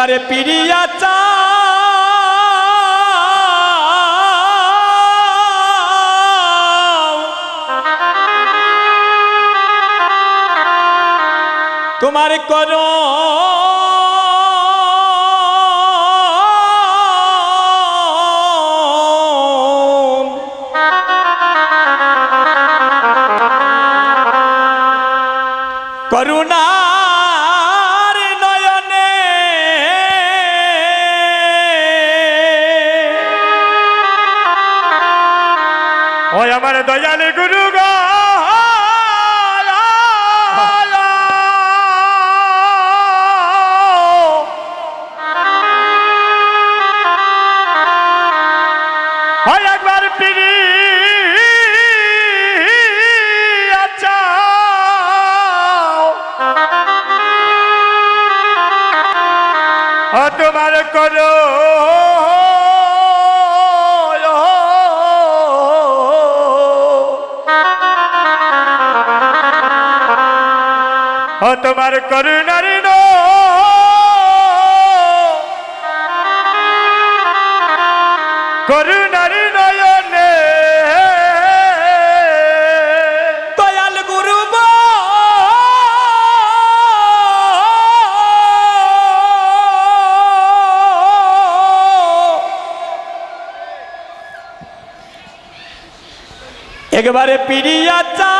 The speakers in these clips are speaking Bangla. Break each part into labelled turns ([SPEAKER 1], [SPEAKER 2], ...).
[SPEAKER 1] এবারে পিরিয়া চা তোমার করো করুণার করুণার নয়নে। দয়াল গুরু একবারে পিড়িয়া চা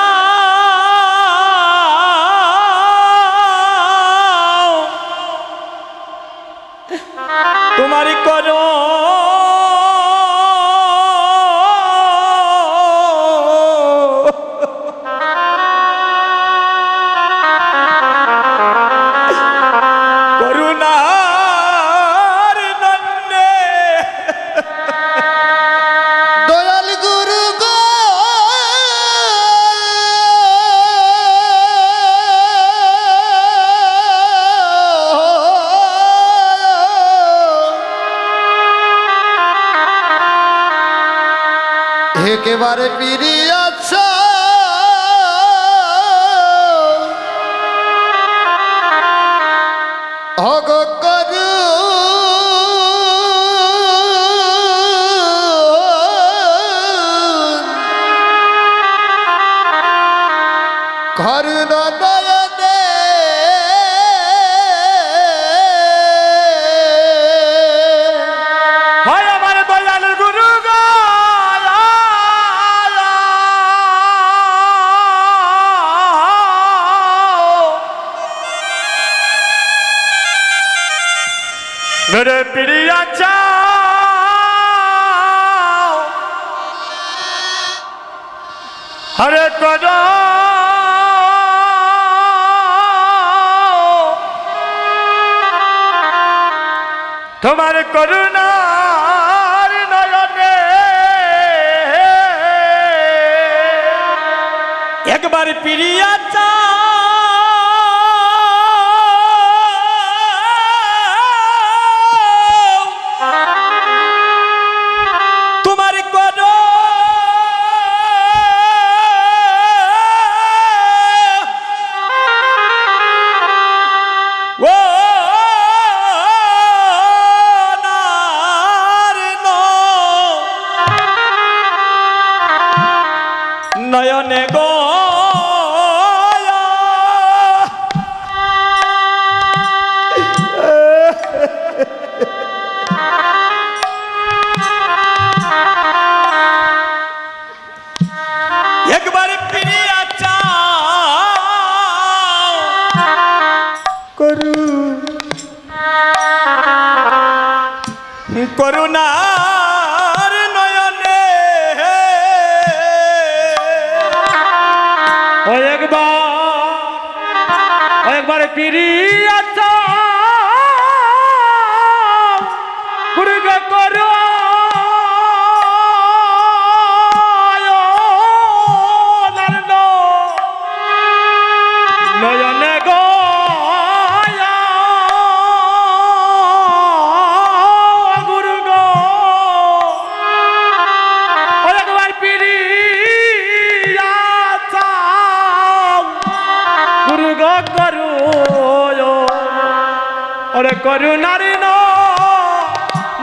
[SPEAKER 1] তোমারই হগ করুণার
[SPEAKER 2] নয়নে
[SPEAKER 1] একবার পিড়ি করু। করুণার নয়নে। একবার একবার পিরিয়াত
[SPEAKER 3] করুণার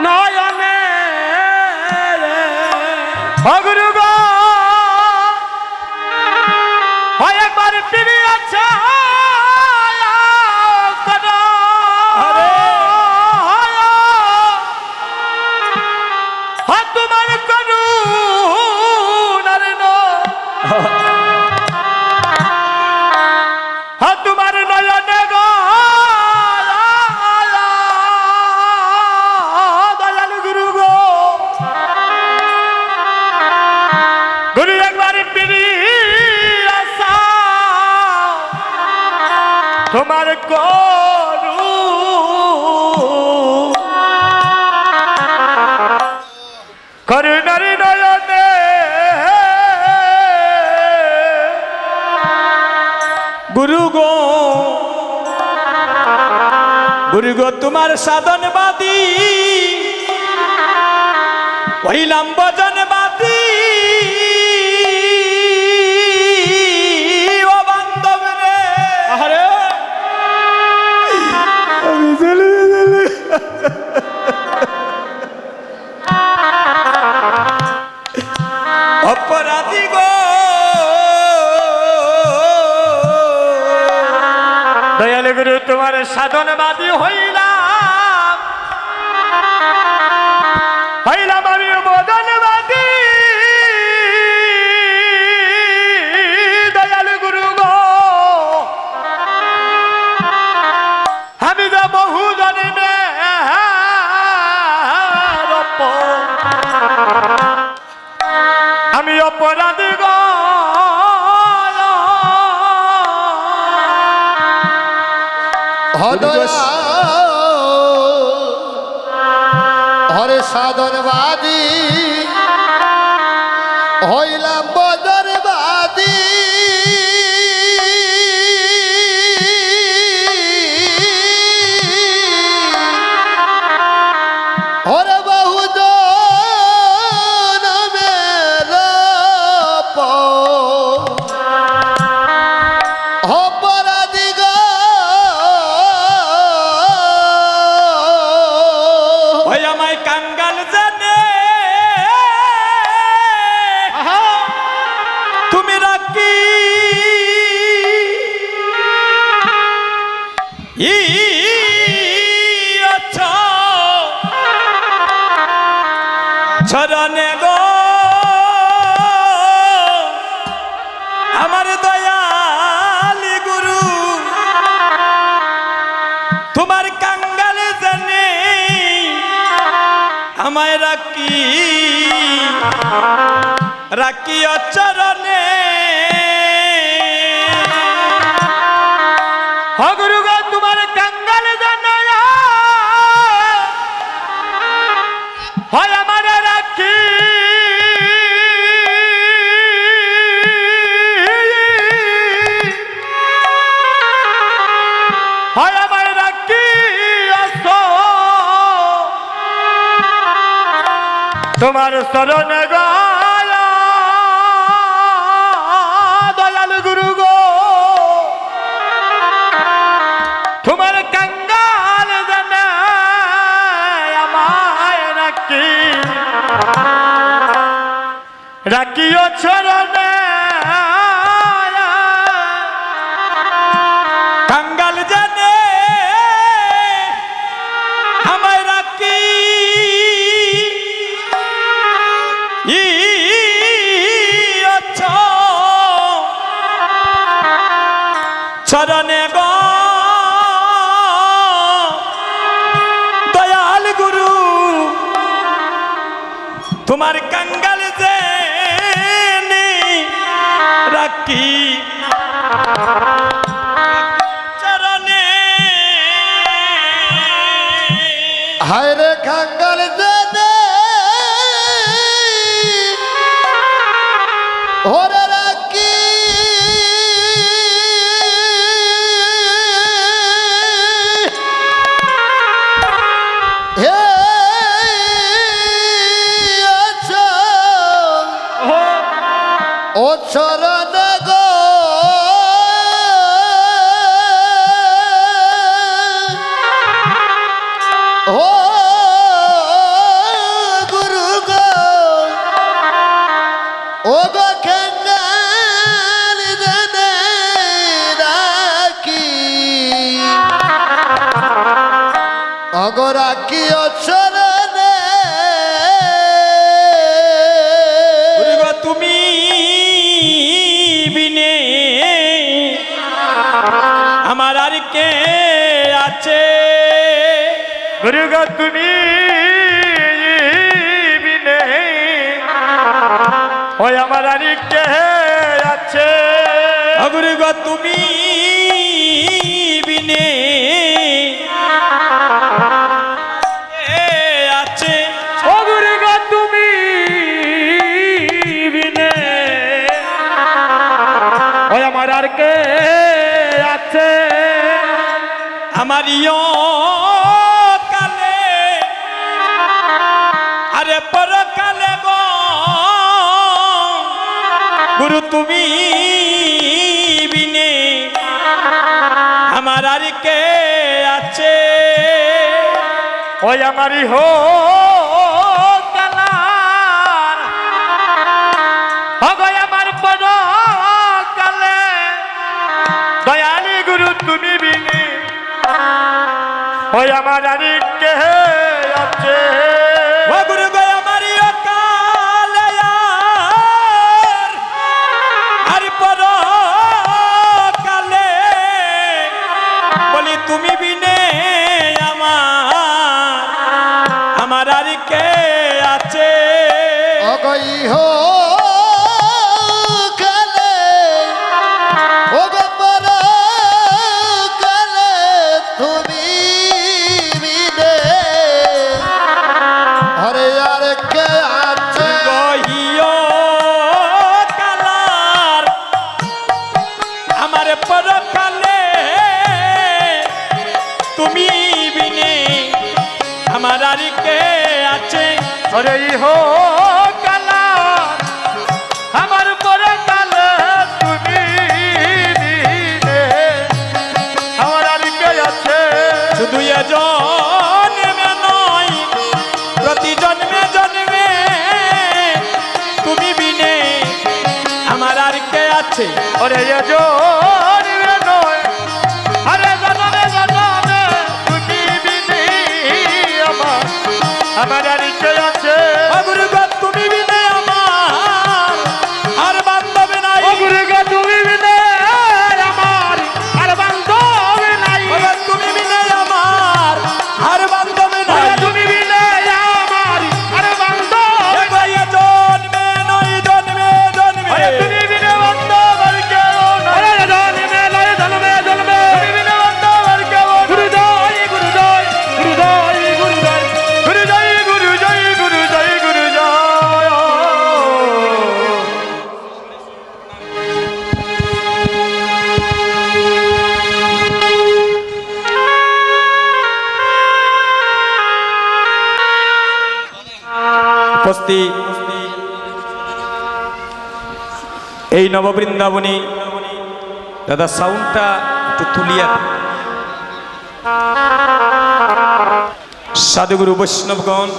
[SPEAKER 3] নয়নে। ভগরুগা গুরু গো। গুরু গো তোমার সাধনবাদী হইলাম ভজনবাদী Ha ha ha! তোমার সাধনবাদী হইলা। 好多 ছড়ানে গো আমার দয়ালি গুরু তোমার কাঙ্গাল জানে আমায় রাখি রাখিও চরণে তোমার স্মরণ দয়াল গুরু গো। তোমার কঙ্গাল আমায় রাখি। রাখিও
[SPEAKER 1] ছড়ন Kang কে আছে।
[SPEAKER 3] গুরুগা তুমি বিনে। ওই আমার আর কে আছে?
[SPEAKER 1] গুরুগা তুমি বিনে।
[SPEAKER 3] তুমি বিনে। আমার আর কে আছে? ওই আমারই হো আছে
[SPEAKER 1] আরে
[SPEAKER 2] হো কালা,
[SPEAKER 1] আমার তুমি আমার আরি কে আছে? শুধু জন্মে জন্মে। তুমি বিনে, আমার আর আছে?
[SPEAKER 3] ওরে এ
[SPEAKER 1] এই নববৃন্দাবনী দাদা সাউন্ডটা একটু তুলিয়া। সাধুগুরু বৈষ্ণবগণ,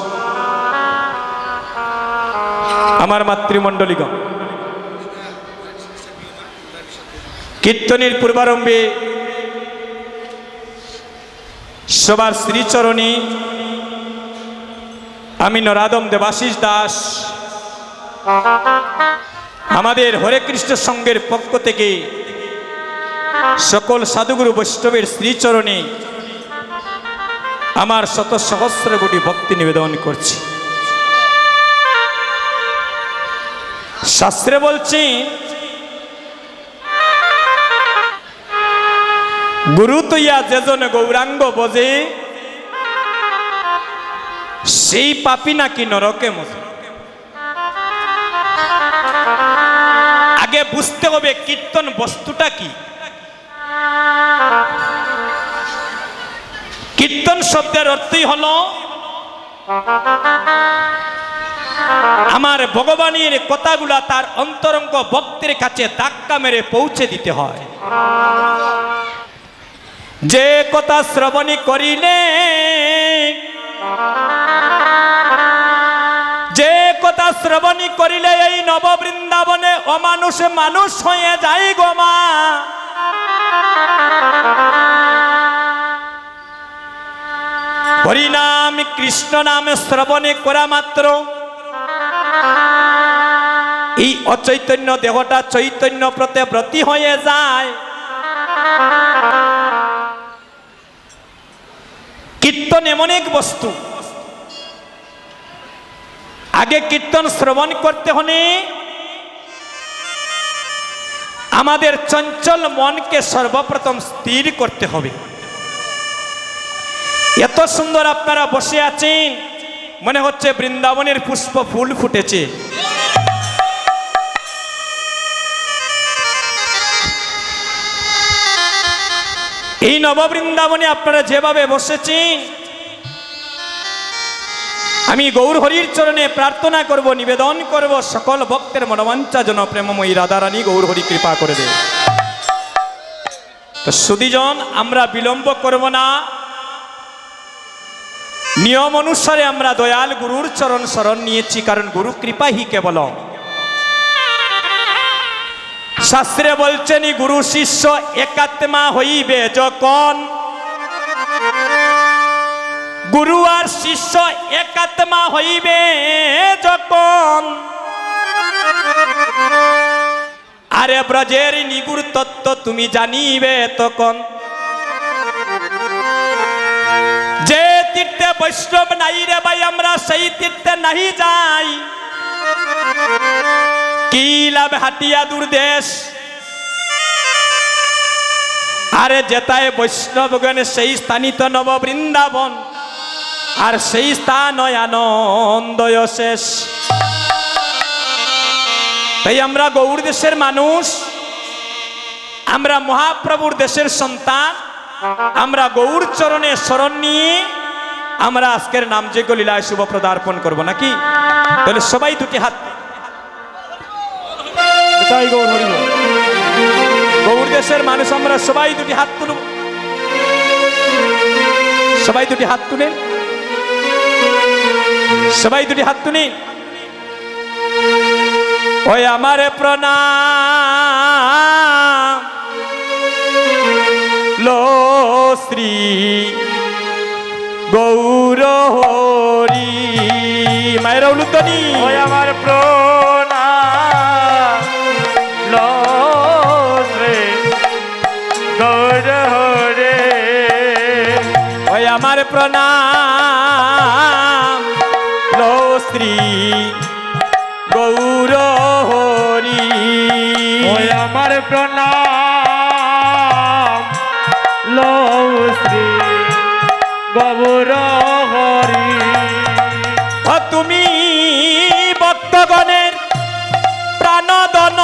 [SPEAKER 1] আমার মাতৃমণ্ডলীগণ, কীর্তনের পূর্বারম্ভে সবার শ্রীচরণী আমি নরাদম দেবাশিস দাস আমাদের হরে কৃষ্ণ সঙ্গের পক্ষ থেকে সকল সাধুগুরু বৈষ্ণবের শ্রীচরণে আমার শত সহস্র কোটি ভক্তি নিবেদন করছি। শাস্ত্রে বলছি, গুরু তৈয়া যেজন গৌরাঙ্গ বজে সেই পাপি নাকি নরকে মজে আগে বুঝতে হবে কীর্তন বস্তুটা কি। কীর্তন শব্দের অর্থই হলো, আমার ভগবানের কথাগুলা তার অন্তরঙ্গ ভক্তের কাছে ধাক্কা মেরে পৌঁছে দিতে হয়। যে কথা শ্রবণী করিলে শ্রবণী করিলে এই নববৃন্দাবনে অমানুষ মানুষ হয়ে যায় গোমা হরিনাম কৃষ্ণ নাম শ্রবণে করা মাত্র। এই অচৈতন্য দেহটা চৈতন্য প্রতে ব্রতী হয়ে যায়। কীর্তন এমন এক বস্তু। আগে কীর্তন শ্রবণ করতে হলে আমাদের চঞ্চল মনকে সর্বপ্রথম স্থির করতে হবে। এত সুন্দর আপনারা বসে আছেন, মনে হচ্ছে বৃন্দাবনের পুষ্প ফুল ফুটেছে। এই নববৃন্দাবনে আপনারা যেভাবে বসেছেন আমি গৌর হরির চরণে প্রার্থনা করব, নিবেদন করব, সকল ভক্তের মনোবাঞ্ছা যেন প্রেমময়ী রাধারানী গৌর হরি কৃপা করে দেয় তো সুদীজন আমরা বিলম্ব করব না। নিয়ম অনুসারে আমরা দয়াল গুরুর চরণ শরণ নিয়েছি, কারণ গুরু কৃপা হি কেবল শাস্ত্রে বলছেন, গুরু শিষ্য একাত্মা হইবে যখন গুরু আর শিষ্য একাত্মা হইবে যখন। আরে ব্রজের নিগুর তত্ত্ব তুমি জানিবে তখন। যে তীর্থে বৈষ্ণব নাই রে ভাই, আমরা সেই তীর্থে নাহি যাই। কি লাভ হাটিয়া দূরদেশ? আরে যেতায় বৈষ্ণবগণ সেই স্থানিত নব বৃন্দাবন আর সেই স্থান আনন্দয় শেষ। তাই আমরা গৌর দেশের মানুষ আমরা মহাপ্রভুর দেশের সন্তান আমরা গৌর চরণে শরণ নিয়ে আমরা আজকের নাম যেগুলো লীলায় শুভ প্রদার্পণ করব নাকি? তাহলে সবাই দুটি হাত
[SPEAKER 3] গৌর
[SPEAKER 1] দেশের মানুষ আমরা সবাই দুটি হাত তুলব। সবাই দুটি হাত তুলেন। সবাই দুটি হাত তুলি। ওই আমার প্রণাম। লো শ্রী গৌর হরি মায়ের উলুতনি
[SPEAKER 3] ওই আমার প্রণাম। লস রে গৌর হরে
[SPEAKER 1] ওই আমার প্রণাম। গৌর হরি।
[SPEAKER 3] আমার প্রণাম। লস রে গৌর হরি।
[SPEAKER 1] তুমি ভক্তগণের প্রাণদন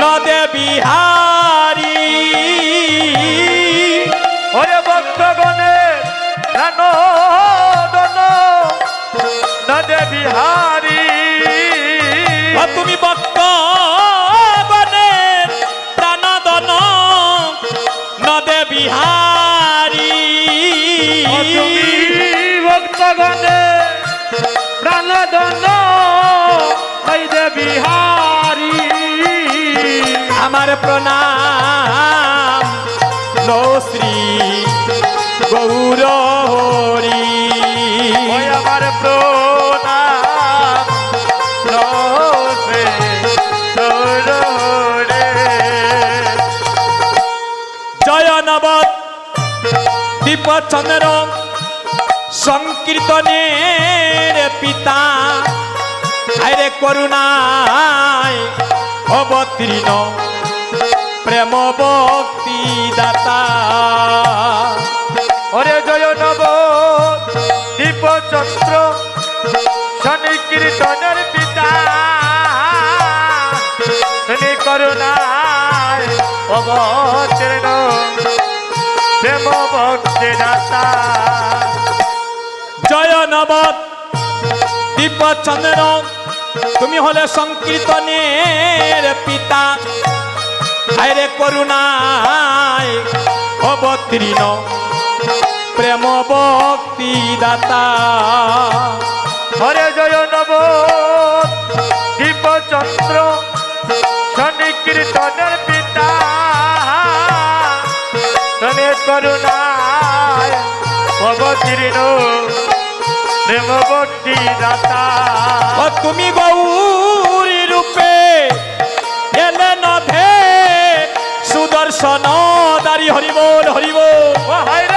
[SPEAKER 1] নদে বিহারী।
[SPEAKER 3] ওরে ভক্তগণে প্রাণ বিহারী।
[SPEAKER 1] তুমি ভক্তগণের প্রাণদন নদে বিহারী।
[SPEAKER 3] তুমি ভক্তগণে প্রাণ দন নদে
[SPEAKER 1] আমার প্রণাম লো শ্রী গৌর
[SPEAKER 3] আমার প্রণাম।
[SPEAKER 1] দীপ চন্দ্র সংকীর্তনের পিতা। আরে করুণায় অবতীর্ণ প্রেম ভক্তি দাতা।
[SPEAKER 3] ওরে জয় নব দীপ চন্দ্র শনি কীর্তনের পিতা করুণায় অবতীর্ণ। প্রেম ভক্তি দাতা
[SPEAKER 1] জয় নব দীপ চন্দ্র তুমি হলে সংকীর্তনের পিতা। আরে করুণায় অবতীর্ণ প্রেম ভক্তি দাতা
[SPEAKER 3] হরে জয় নব শনি করুণায় অবতীর্ণ প্রেম ভক্তি দাতা।
[SPEAKER 1] ও তুমি গৌরী রূপে এলে নভে সুদর্শন দারি হরিবোল হরিবোল।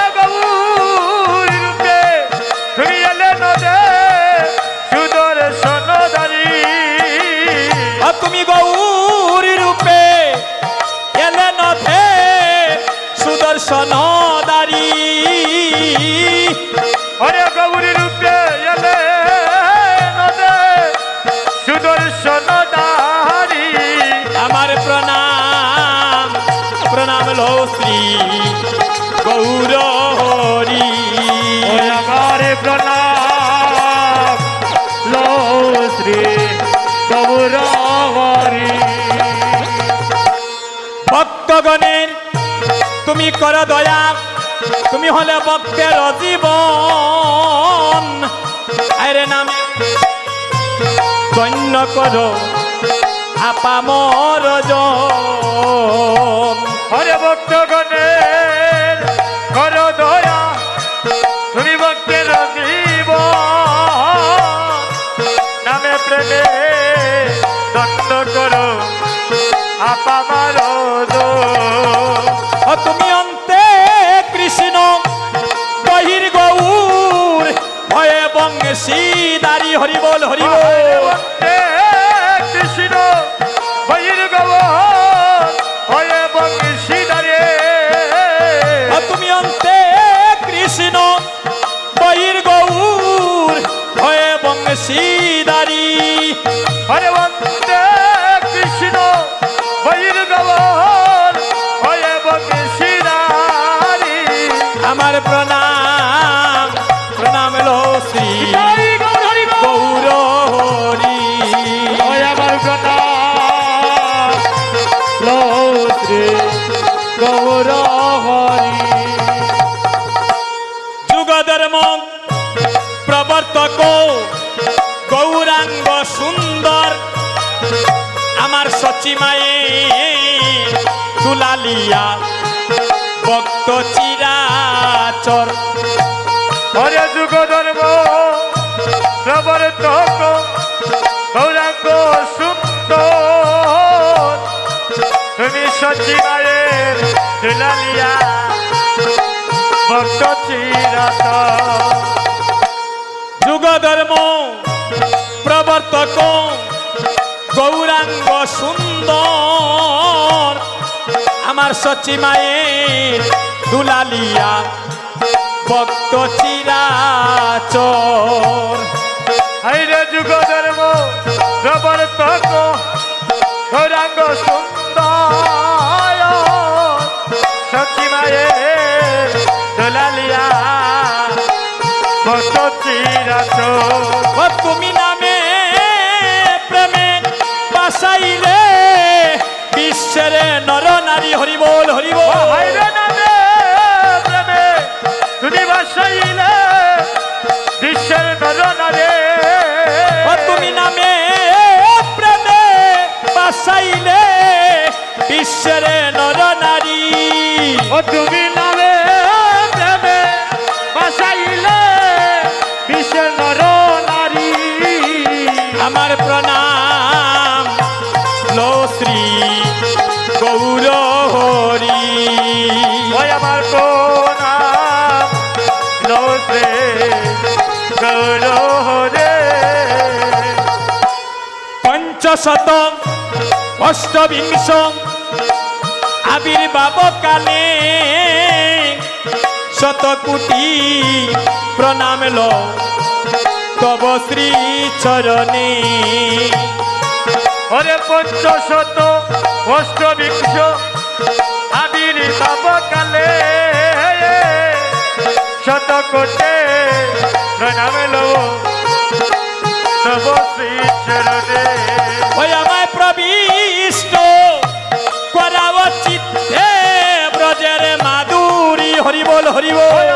[SPEAKER 1] তুমি কর দয়া, তুমি হলে ভক্তের জীবন। আরে নাম, গণ্য করো আপামর জন
[SPEAKER 3] হরে ভক্তগণের তুমি
[SPEAKER 1] আমার সচিমায়ে দুলালিয়া ভক্ত চিরাচর।
[SPEAKER 3] হরে যুগ ধর্ম প্রবর্তক গৌরাঙ্গ সুন্দর। তুমি সচিবায়ের দুলালিয়া ভক্ত চিরাত
[SPEAKER 1] যুগ ধর্ম প্রবর্তক। গৌরাঙ্গ সুন্দর। আমার সচিমায়ের দুলালিয়া ভক্ত চিরাচর।
[SPEAKER 3] হাইরে যুগ ধর্ম প্রবর্তক গৌরাঙ্গ সুন্দর। সচিমায়ের দুলালিয়া ভক্ত চিরাত
[SPEAKER 1] ও তুমি প্রেমে বাসাইলে বিশ্বের নর নারী হরিবল হরিবল।
[SPEAKER 3] তুমি বাসাইলে বিশ্বের নর নারে।
[SPEAKER 1] ও তুমি নামে প্রেমে বাসাইলে বিশ্বের নর নারী।
[SPEAKER 3] ও তুমি নামে
[SPEAKER 1] পঞ্চশত অষ্টবিংশ আবির্ভাব কালে শত কোটি প্রণাম লো। তব শ্রী চরণে
[SPEAKER 3] ওরে পঞ্চশত, অষ্টবিংশ। আবির্ভাব কালে শত কোটে প্রণাম লো। তব শ্রী চরণে
[SPEAKER 1] ওই আমায় প্রবিষ্ট করাও চিত্তে ব্রজের মাদুরী হরিবল হরিবল।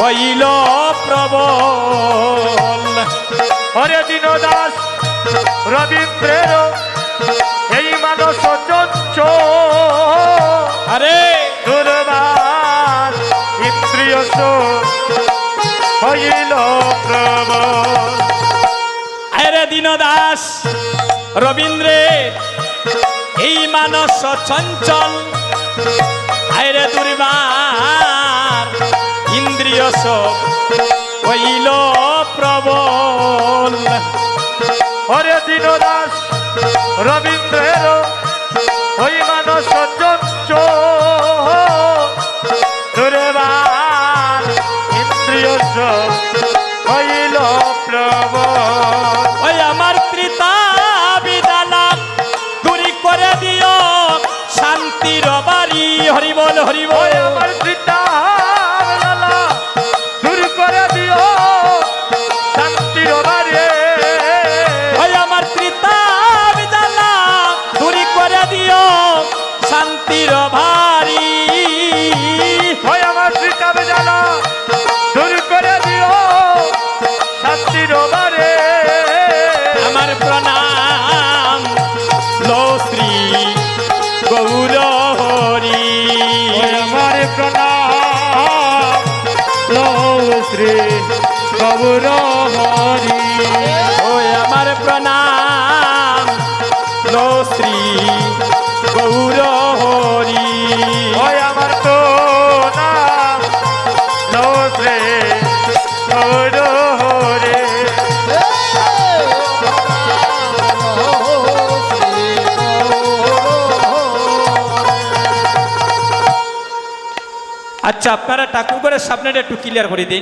[SPEAKER 1] হইল প্রবল।
[SPEAKER 3] হরে দীনদাস রবীন্দ্রের এই মানস চঞ্চ।
[SPEAKER 1] আরে।
[SPEAKER 3] দুর্বার ইন্দ্রিয় হইল প্রবল।
[SPEAKER 1] আরে দীনদাস রবীন্দ্রের এই মানস চঞ্চল। আয়রে দুর্বার। সব হইল প্রবল
[SPEAKER 3] হরে দীনদাস রবীন্দ্রের
[SPEAKER 1] গৌর হরি
[SPEAKER 3] ওই আমার প্রণাম। লো শ্রী গৌর হরি
[SPEAKER 1] ওই আমার
[SPEAKER 3] তো নাম লো শ্রী
[SPEAKER 1] আচ্ছা আপনারা ঠাকুর করে সামনেটা একটু ক্লিয়ার করে দিন।